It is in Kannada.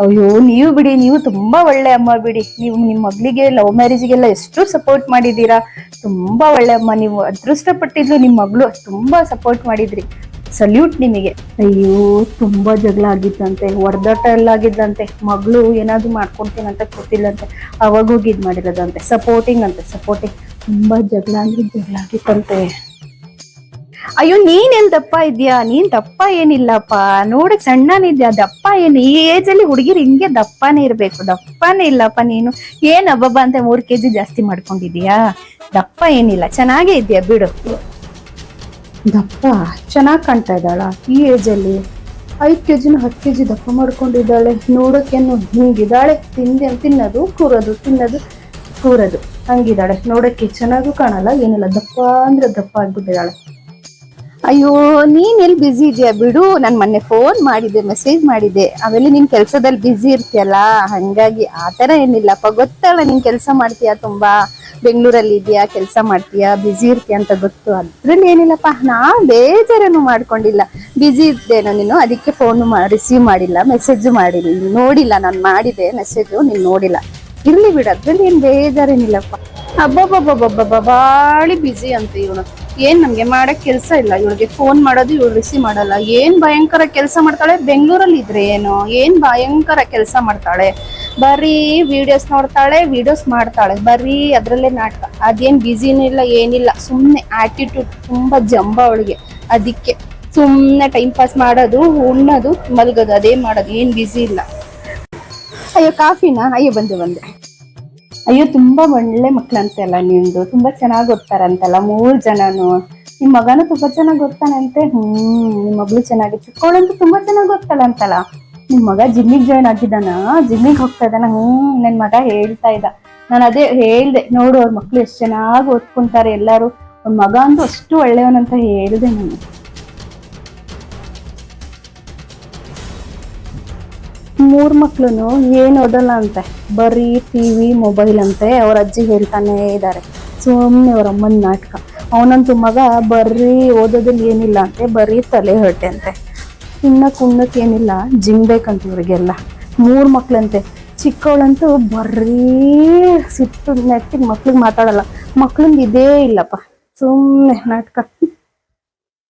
ಅಯ್ಯೋ, ನೀವು ಬಿಡಿ, ನೀವು ತುಂಬಾ ಒಳ್ಳೆ ಅಮ್ಮ ಬಿಡಿ. ನೀವು ನಿಮ್ಮ ಮಗಳಿಗೆ, ಲವ್ ಮ್ಯಾರೇಜ್ಗೆಲ್ಲ ಎಷ್ಟು ಸಪೋರ್ಟ್ ಮಾಡಿದ್ದೀರಾ. ತುಂಬಾ ಒಳ್ಳೆ ಅಮ್ಮ, ನೀವು ಅದೃಷ್ಟ ಪಟ್ಟಿದ್ಲು ನಿಮ್ಮ ಮಗಳು ತುಂಬಾ ಸಪೋರ್ಟ್ ಮಾಡಿದ್ರಿ. ಸಲ್ಯೂಟ್ ನಿಮಗೆ. ಅಯ್ಯೋ, ತುಂಬಾ ಜಗಳ ಆಗಿದ್ದಂತೆ, ಹೊರದಾಟ ಎಲ್ಲ ಆಗಿದ್ದಂತೆ. ಮಗಳು ಏನಾದ್ರು ಮಾಡ್ಕೊಡ್ತೀನಂತ ಗೊತ್ತಿಲ್ಲಂತೆ. ಅವಾಗ ಹೋಗಿ ಇದ್ ಮಾಡಿರೋದಂತೆ. ಸಪೋರ್ಟಿಂಗ್ ಅಂತೆ ಸಪೋರ್ಟಿಂಗ್ ತುಂಬಾ ಜಗಳ ಅಂದ್ರೆ ಜಗಳ ಆಗಿತ್ತಂತೆ. ಅಯ್ಯೋ, ನೀನ್ ಎಲ್ ದಪ್ಪ ಇದ್ಯಾ? ನೀನ್ ದಪ್ಪ ಏನಿಲ್ಲಪ್ಪ. ನೋಡಕ್ ಸಣ್ಣನಿದ್ಯಾ ದಪ್ಪ ಏನು? ಈ ಏಜ್ ಅಲ್ಲಿ ಹುಡುಗಿರು ಹಿಂಗೆ ದಪ್ಪನೇ ಇರ್ಬೇಕು. ದಪ್ಪನೇ ಇಲ್ಲಪ್ಪ ನೀನು. ಏನ್ ಹಬ್ಬಬ್ಬ ಅಂತ ಮೂರ್ ಕೆಜಿ ಜಾಸ್ತಿ ಮಾಡ್ಕೊಂಡಿದೀಯಾ? ದಪ್ಪ ಏನಿಲ್ಲ. ಚೆನ್ನಾಗೇ ಇದ್ಯಾ? ಬಿಡು. ದಪ್ಪ? ಚೆನ್ನಾಗ್ ಕಾಣ್ತಾ ಇದ್ದಾಳ? ಈ ಏಜ್ ಅಲ್ಲಿ? ಐದ್ ಕೆಜಿನ ಹತ್ತು ಕೆಜಿ ದಪ್ಪ ಮಾಡ್ಕೊಂಡಿದ್ದಾಳೆ. ನೋಡಕ್ಕೇನು ಹಿಂಗಿದ್ದಾಳೆ? ತಿಂದೆ, ತಿನ್ನೋದು, ಕೂರೋದು ತಿನ್ನೋದು, ಕೂರೋದು. ಹಂಗಿದ್ದಾಳೆ. ನೋಡಕ್ಕೆ ಚೆನ್ನಾಗೂ ಕಾಣಲ್ಲ. ಏನಿಲ್ಲ. ದಪ್ಪ ಅಂದ್ರೆ ದಪ್ಪ ಆಗ್ಬಿಟ್ಟಿದ್ದಾಳೆ. ಅಯ್ಯೋ, ನೀನ್ ಎಲ್ಲಿ ಬ್ಯುಸಿ ಇದೆಯಾ ಬಿಡು, ನಾನು ಮೊನ್ನೆ ಫೋನ್ ಮಾಡಿದ್ದೆ ಮೆಸೇಜ್ ಮಾಡಿದ್ದೆ. ಆಮೇಲೆ ನೀನ್ ಕೆಲ್ಸದಲ್ಲಿ ಬ್ಯುಸಿ ಇರ್ತೀಯಲ್ಲ, ಹಂಗಾಗಿ ಆತರ ಏನಿಲ್ಲಪ್ಪ. ಗೊತ್ತಲ್ಲ ನೀನ್ ಕೆಲಸ ಮಾಡ್ತೀಯಾ ತುಂಬಾ? ಬೆಂಗಳೂರಲ್ಲಿ ಇದೆಯಾ ಕೆಲಸ ಮಾಡ್ತೀಯಾ? ಬ್ಯುಸಿ ಇರ್ತೀಯ ಅಂತ ಗೊತ್ತು. ಅದ್ರಲ್ಲಿ ಏನಿಲ್ಲಪ್ಪ. ನಾ ಬೇಜಾರೇನು ಮಾಡ್ಕೊಂಡಿಲ್ಲ. ಬ್ಯುಸಿ ಇದ್ದೇನೋ ನೀನು, ಅದಕ್ಕೆ ಫೋನ್ ರಿಸೀವ್ ಮಾಡಿಲ್ಲ ಮೆಸೇಜ್ ಮಾಡಿಲ್ಲ. ನೋಡಿಲ್ಲ, ನಾನು ಮಾಡಿದೆ ಮೆಸೇಜ್ ನೀನ್ ನೋಡಿಲ್ಲ. ಇರ್ಲಿ ಬಿಡು, ಅದ್ರಲ್ಲಿ ಏನ್ ಬೇಜಾರೇನಿಲ್ಲಪ್ಪ. ಅಬ್ಬಬ್ಬಬ್ಬಬ್ಬಬ್ಬ ಬಾಳಿ ಬ್ಯುಸಿ ಅಂತ ಇವನು. ಏನ್ ನಮ್ಗೆ ಮಾಡಕ್ ಕೆಲ್ಸ ಇಲ್ಲ. ಇವಳಿಗೆ ಫೋನ್ ಮಾಡೋದು ಇವಳು ರಿಸೀವ್ ಮಾಡಲ್ಲ. ಏನ್ ಭಯಂಕರ ಕೆಲಸ ಮಾಡ್ತಾಳೆ? ಬೆಂಗಳೂರಲ್ಲಿ ಇದ್ರೆ ಏನು. ಏನ್ ಭಯಂಕರ ಕೆಲಸ ಮಾಡ್ತಾಳೆ? ಬರೀ ವಿಡಿಯೋಸ್ ನೋಡ್ತಾಳೆ ವಿಡಿಯೋಸ್ ಮಾಡ್ತಾಳೆ. ಬರೀ ಅದ್ರಲ್ಲೇ ನಾಟಕ. ಅದೇನ್ ಬಿಸಿನೂ ಇಲ್ಲ, ಏನಿಲ್ಲ. ಸುಮ್ನೆ ಆಟಿಟ್ಯೂಡ್ ತುಂಬಾ ಜಂಬ ಅವಳಿಗೆ. ಅದಕ್ಕೆ ಸುಮ್ನೆ ಟೈಮ್ ಪಾಸ್ ಮಾಡೋದು, ಉಣ್ಣೋದು, ಮಲ್ಗೋದು ಅದೇ ಮಾಡೋದು? ಏನ್ ಬಿಸಿ ಇಲ್ಲ. ಅಯ್ಯೋ, ಕಾಫಿನಾ? ಅಯ್ಯೋ, ಬಂದೆ ಬಂದೆ. ಅಯ್ಯೋ, ತುಂಬಾ ಒಳ್ಳೆ ಮಕ್ಳಂತೆಲ್ಲ ನಿಮ್ದು. ತುಂಬಾ ಚೆನ್ನಾಗಿ ಓದ್ತಾರಂತಲ್ಲ ಮೂರು ಜನನು. ನಿಮ್ ಮಗನು ತುಂಬಾ ಚೆನ್ನಾಗಿ ಓದ್ತಾನಂತೆ ಹ್ಮ್, ನಿಮ್ ಮಗಳು ಚೆನ್ನಾಗಿ ಚಿಕ್ಕವಳಂತೂ ತುಂಬಾ ಚೆನ್ನಾಗಿ ಓದ್ತಾಳಂತಲ್ಲ ನಿಮ್ ಮಗ ಜಿಮ್ಮಿಗೆ ಜಾಯ್ನ್ ಆಗಿದ್ದಾನ? ಜಿಮ್ಮಿಗೆ ಹೋಗ್ತಾ ಇದ್ದಾನ? ಹ್ಮ್, ನನ್ ಮಗ ಹೇಳ್ತಾ ಇದ್ದ. ನಾನು ಅದೇ ಹೇಳ್ದೆ, ನೋಡು ಅವ್ರ ಮಕ್ಳು ಎಷ್ಟು ಚೆನ್ನಾಗಿ ಓದ್ಕೊಂತಾರೆ ಎಲ್ಲಾರು. ಅವ್ರ ಮಗ ಅಂತೂ ಅಷ್ಟು ಒಳ್ಳೆಯವನಂತ ಹೇಳ್ದೆ ನಾನು. ಮೂರ್ ಮಕ್ಕಳು ಏನು ಓದಲ್ಲ ಅಂತೆ. ಬರೀ ಟಿವಿ ಮೊಬೈಲ್ ಅಂತೆ ಅವ್ರ ಅಜ್ಜಿ ಹೇಳ್ತಾನೆ ಇದ್ದಾರೆ ಸುಮ್ಮನೆ ಅವ್ರ ಅಮ್ಮನ ನಾಟಕ. ಅವನಂತೂ ಮಗ ಬರೀ ಓದೋದ್ರಲ್ಲಿ ಏನಿಲ್ಲ ಅಂತೆ, ಬರೀ ತಲೆ ಹೊಟ್ಟೆ ಅಂತೆ. ತಿನ್ನಕ್ಕೆ ಉಣ್ಣಕ್ಕೆ ಏನಿಲ್ಲ ಇವರಿಗೆಲ್ಲ ಇವ್ರಿಗೆಲ್ಲ. ಮೂರ್ ಮಕ್ಳಂತೆ. ಚಿಕ್ಕವಳಂತೂ ಬರೀ ಸಿಟ್ಟು ನೆಟ್ಟಿಗೆ ಮಕ್ಳಿಗೆ ಮಾತಾಡಲ್ಲ. ಮಕ್ಳಿಂದ ಇದೇ ಇಲ್ಲಪ್ಪ. ಸುಮ್ಮನೆ ನಾಟಕ.